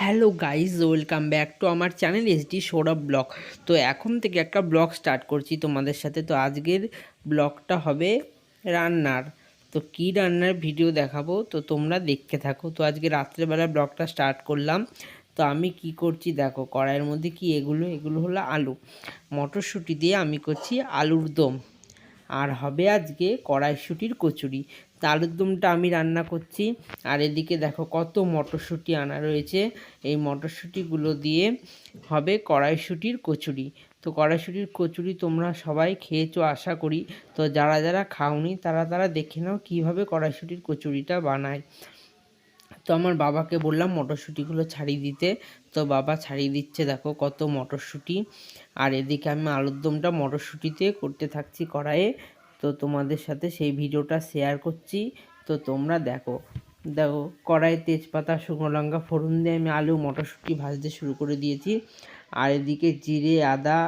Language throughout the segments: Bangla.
Hello guys welcome back to আমার চ্যানেল এসডি সৌরভ ব্লগ। তো এখন থেকে একটা ব্লগ স্টার্ট করছি তোমাদের সাথে। তো আজকের ব্লগটা হবে রান্নার। তো কী রান্নার ভিডিও দেখাবো? তো তোমরা দেখতে থাকো। তো আজকে রাত্রেবেলা ব্লগটা স্টার্ট করলাম। তো আমি কি করছি দেখো, কড়াইয়ের মধ্যে কি এগুলো? এগুলো হলো আলু। মটরশুঁটি দিয়ে আমি করছি আলুর দম। আর হবে আজকে কড়াইশুটির কচুরি। তালুর দমটা আমি রান্না করছি। আর এদিকে দেখো কত মটরশুঁটি আনা রয়েছে। এই মটরশুঁটিগুলো দিয়ে হবে কড়াইশুটির কচুরি। তো কড়াইশুটির কচুরি তোমরা সবাই খেয়েছো, আশা করি। তো যারা যারা খাওনি, তারা তারা দেখে নাও কীভাবে কড়াইশুটির কচুরিটা বানায়। তো আমার বাবাকে বললাম মটরশুঁটিগুলো ছাড়িয়ে দিতে। তো বাবা ছাড়িয়ে দিচ্ছে, দেখো কত মটরশুঁটি। আর এদিকে আমি আলুর দমটা মটরশুঁটিতে করতে থাকছি কড়াইয়ে। তো তোমাদের সাথে সেই ভিডিওটা শেয়ার করছি। তো তোমরা দেখো দেখো কড়াইয়ে তেজপাতা, শুকনো লঙ্কা, ফোড়ন দিয়ে আমি আলু, মটরশুঁটি ভাজতে শুরু করে দিয়েছি। আর এদিকে জিরে, আদা,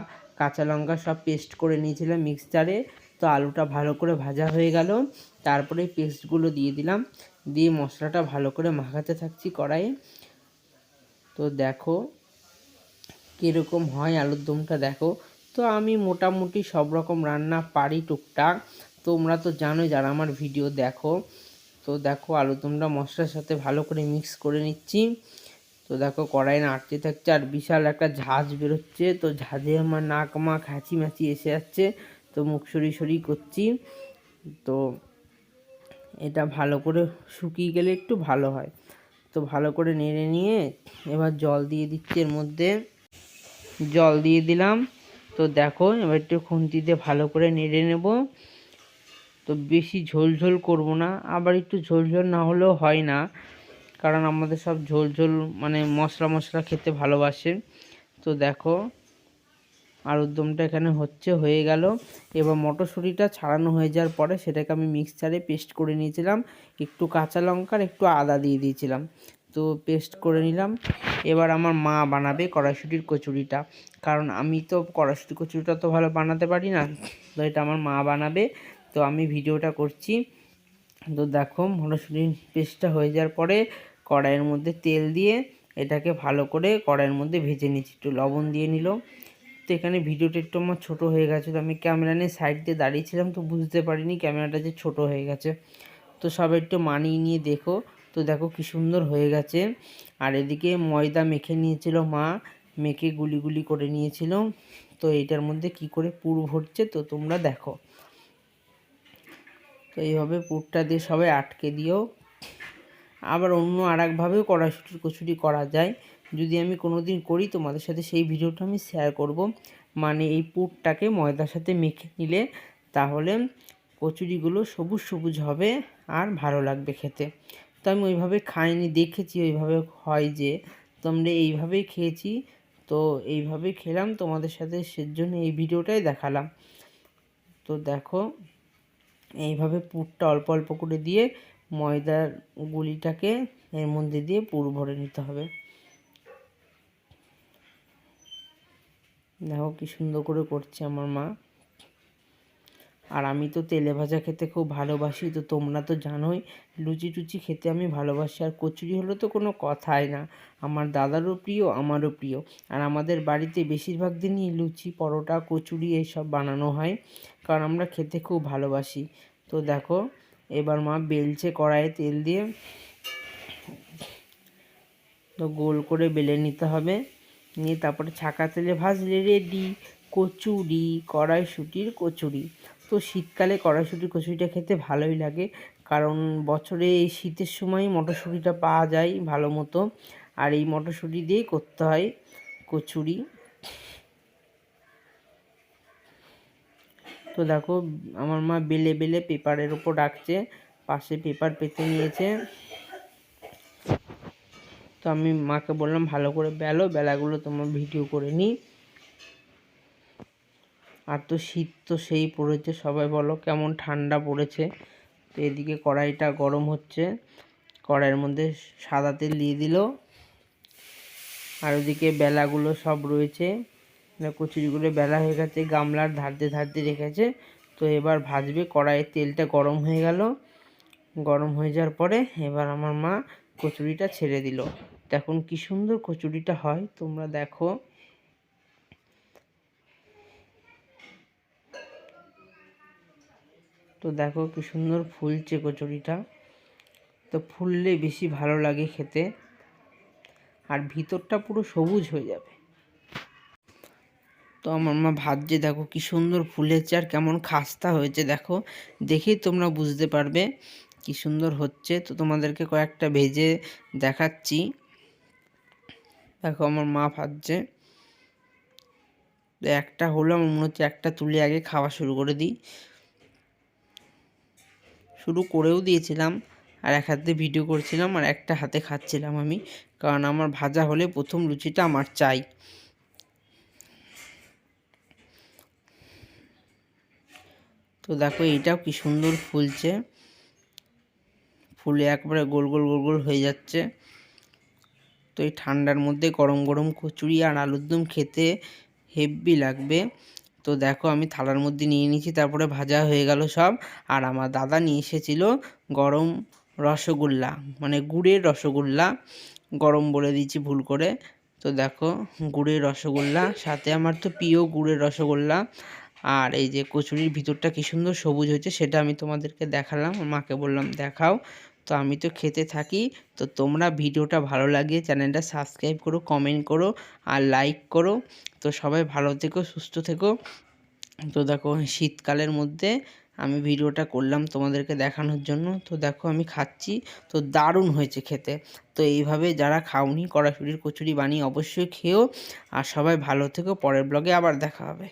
কাঁচা লঙ্কা সব পেস্ট করে নিয়েছিলাম মিক্সচারে তো আলুটা ভালো করে ভাজা হয়ে গেল। তারপরে পেস্টগুলো দিয়ে দিলাম। দিয়ে মশলাটা ভালো করে মাখাতে থাকছি কড়াইয়ে। তো দেখো কীরকম হয় আলুর দমটা, দেখো। তো আমি মোটামুটি সব রকম রান্না পারি টুকটাক। তোমরা তো জানোই যারা আমার ভিডিও দেখো। তো দেখো আলুর দমটা মশলার সাথে ভালো করে মিক্স করে নিচ্ছি। তো দেখো কড়াই নাড়তে থাকছে আর বিশাল একটা ঝাঁজ বেরোচ্ছে। তো ঝাঁঝে আমার নাক মা খাঁচি মাছি এসে যাচ্ছে। তো মুখ সরি সরি করছি। তো এটা ভালো করে শুকিয়ে গেলে একটু ভালো হয়। তো ভালো করে নেড়ে নিয়ে এবার জল দিয়ে দিচ্ছি এর মধ্যে। জল দিয়ে দিলাম। তো দেখো, এবার একটু খুন্তি দিয়ে ভালো করে নেড়ে নেব। তো বেশি ঝোল ঝোল করব না, আবার একটু ঝোল ঝোল না হলেও হয় না, কারণ আমাদের সব ঝোল ঝোল মানে মশলা মশলা খেতে ভালোবাসে। তো দেখো আলুর দমটা এখানে হচ্ছে, হয়ে গেল। এবার মটরশুঁটিটা ছাড়ানো হয়ে যাওয়ার পরে সেটাকে আমি মিক্সচারে পেস্ট করে নিয়েছিলাম। একটু কাঁচা লঙ্কার, একটু আদা দিয়ে দিয়েছিলাম। তো পেস্ট করে নিলাম। এবার আমার মা বানাবে কড়াইশুটির কচুরিটা। কারণ আমি তো কড়াইশুটি কচুরিটা তো ভালো বানাতে পারি না, তো এটা আমার মা বানাবে। তো আমি ভিডিওটা করছি। তো দেখো, মটরশুঁটির পেস্টটা হয়ে যাওয়ার পরে কড়াইয়ের মধ্যে তেল দিয়ে এটাকে ভালো করে কড়াইয়ের মধ্যে ভেজে নিচ্ছি একটু লবণ দিয়ে নিল। তো এখানে ভিডিওটা একটু আমার ছোটো হয়ে গেছে, তো আমি ক্যামেরা নিয়ে সাইড দিয়ে দাঁড়িয়েছিলাম তো বুঝতে পারিনি ক্যামেরাটা যে ছোট হয়ে গেছে। তো সবাই একটু মানিয়ে নিয়ে দেখো, তো দেখো কি সুন্দর হয়ে গেছে। আর এদিকে ময়দা মেখে নিয়েছিল মা, মেখে গুলি গুলি করে নিয়েছিল। তো এটার মধ্যে কি করে পুর ভরছে তো তোমরা দেখো। তো এইভাবে পুরটা দিয়ে সবাই আটকে দিও। আবার অন্য আর একভাবেও কড়াইশুটির কচুরি করা যায়। যদি আমি কোনো দিন করি, তোমাদের সাথে সেই ভিডিওটা আমি শেয়ার করব। মানে এই পুরটাকে ময়দার সাথে মেখে নিলে তাহলে কচুরিগুলো সবুজ সবুজ হবে আর ভালো লাগবে খেতে। তো আমি ওইভাবে খাইনি, দেখেছি ওইভাবে হয় যে তো আমরা এইভাবেই খেয়েছি। তো এইভাবে খেলাম, তোমাদের সাথে সেজন্য এই ভিডিওটাই দেখালাম। তো দেখো, এইভাবে পুরটা অল্প অল্প করে দিয়ে ময়দার গুলিটাকে এর মধ্যে দিয়ে পুর ভরে নিতে হবে। দেখো কি সুন্দর করে করছে আমার মা। আর আমি তো তেলে ভাজা খেতে খুব ভালোবাসি, তো তোমরা তো জানোই, লুচি টুচি খেতে আমি ভালোবাসি। আর কচুরি হলে তো কোনো কথাই না, আমার দাদারও প্রিয়, আমারও প্রিয়। আর আমাদের বাড়িতে বেশিরভাগ দিনই লুচি, পরোটা, কচুরি এইসব বানানো হয়, কারণ আমরা খেতে খুব ভালোবাসি। তো দেখো, এবার মা বেলছে কড়াইয়ে তেল দিয়ে, তো গোল করে বেলে নিতে হবে। নিয়ে তারপরে ছাকা তেলে ভাজলে রেডি, কচুরি, কড়াইশুটির কচুরি। তো শীতকালে কড়াইশুটির কচুরিটা খেতে ভালোই লাগে, কারণ বছরে এই শীতের সময় মটরশুঁটিটা পাওয়া যায় ভালো মতো। আর এই মটরশুঁটি দিয়েই করতে হয় কচুরি। তো দেখো, আমার মা বেলে বেলে পেপারের ওপর রাখছে, পাশে পেপার পেতে নিয়েছে। আমি মাকে বললাম, ভালো করে বেলো, বেলাগুলো তোমার ভিডিও করে নিই। আর তো শীত তো সেই পড়েছে, সবাই বলো কেমন ঠান্ডা পড়েছে। তো এদিকে কড়াইটা গরম হচ্ছে, কড়াইয়ের মধ্যে সাদা তেল দিয়ে দিল। আর ওদিকে বেলাগুলো সব রয়েছে কচুরিগুলো বেলা হয়ে গেছে, গামলার ধারতে ধারতে রেখেছে। তো এবার ভাজবে, কড়াইয়ের তেলটা গরম হয়ে গেল। গরম হয়ে যাওয়ার পরে এবার আমার মা কচুরিটা ছেড়ে দিল। দেখুন কি সুন্দর কচুরিটা হয়। তোমরা দেখো। তো দেখো কি সুন্দর ফুলছে কচুরিটা। তো ফুললে বেশি ভালো লাগে খেতে। আর ভিতরটা পুরো সবুজ হয়ে যাবে। তো আমার মা ভাজছে দেখো কি সুন্দর ফুলেছে আর কেমন খাস্তা হয়েছে, দেখো। দেখেই তোমরা বুঝতে পারবে কি সুন্দর হচ্ছে। তো তোমাদেরকে কয়েকটা ভেজে দেখাচ্ছি। দেখো আমার মা ভাজছে। একটা হলো, আমার মনে হচ্ছে একটা তুলে আগে খাওয়া শুরু করে দিই। শুরু করেও দিয়েছিলাম, আর এক হাতে ভিডিও করছিলাম, আর একটা হাতে খাচ্ছিলাম আমি, কারণ আমার ভাজা হলে প্রথম লুচিটা আমার চাই। তো দেখো, এইটাও কি সুন্দর ফুলছে। ফুলে একবারে গোল গোল গোল গোল হয়ে যাচ্ছে। তো এই ঠান্ডার মধ্যে গরম গরম কচুরি আর আলুর দম খেতে হেভি লাগবে। তো দেখো আমি থালার মধ্যে নিয়ে নিয়েছি, তারপরে ভাজা হয়ে গেল সব। আর আমার দাদা নিয়ে এসেছিল গরম রসগোল্লা মানে গুড়ের রসগোল্লা। গরম বলে দিয়েছি ভুল করে। তো দেখো গুড়ের রসগোল্লা, সাথে আমার তো প্রিয় গুড়ের রসগোল্লা। আর এই যে কচুরির ভিতরটা কী সুন্দর সবুজ হয়েছে সেটা আমি তোমাদেরকে দেখালাম, মাকে বললাম দেখাও। তো আমি তো খেতে থাকি, তো তোমরা ভিডিওটা ভালো লাগে চ্যানেলটা সাবস্ক্রাইব করো, কমেন্ট করো আর লাইক করো। তো সবাই ভালো থেকো, সুস্থ থেকো। তো দেখো শীতকালের মধ্যে আমি ভিডিওটা করলাম তোমাদেরকে দেখানোর জন্য। তো দেখো আমি খাচ্ছি, তো দারুণ হয়েছে খেতে। তো এইভাবে যারা খাওনি কড়াশুটির কচুরি বানিয়ে অবশ্যই খেও। আর সবাই ভালো থেকো, পরের ব্লগে আবার দেখা হবে।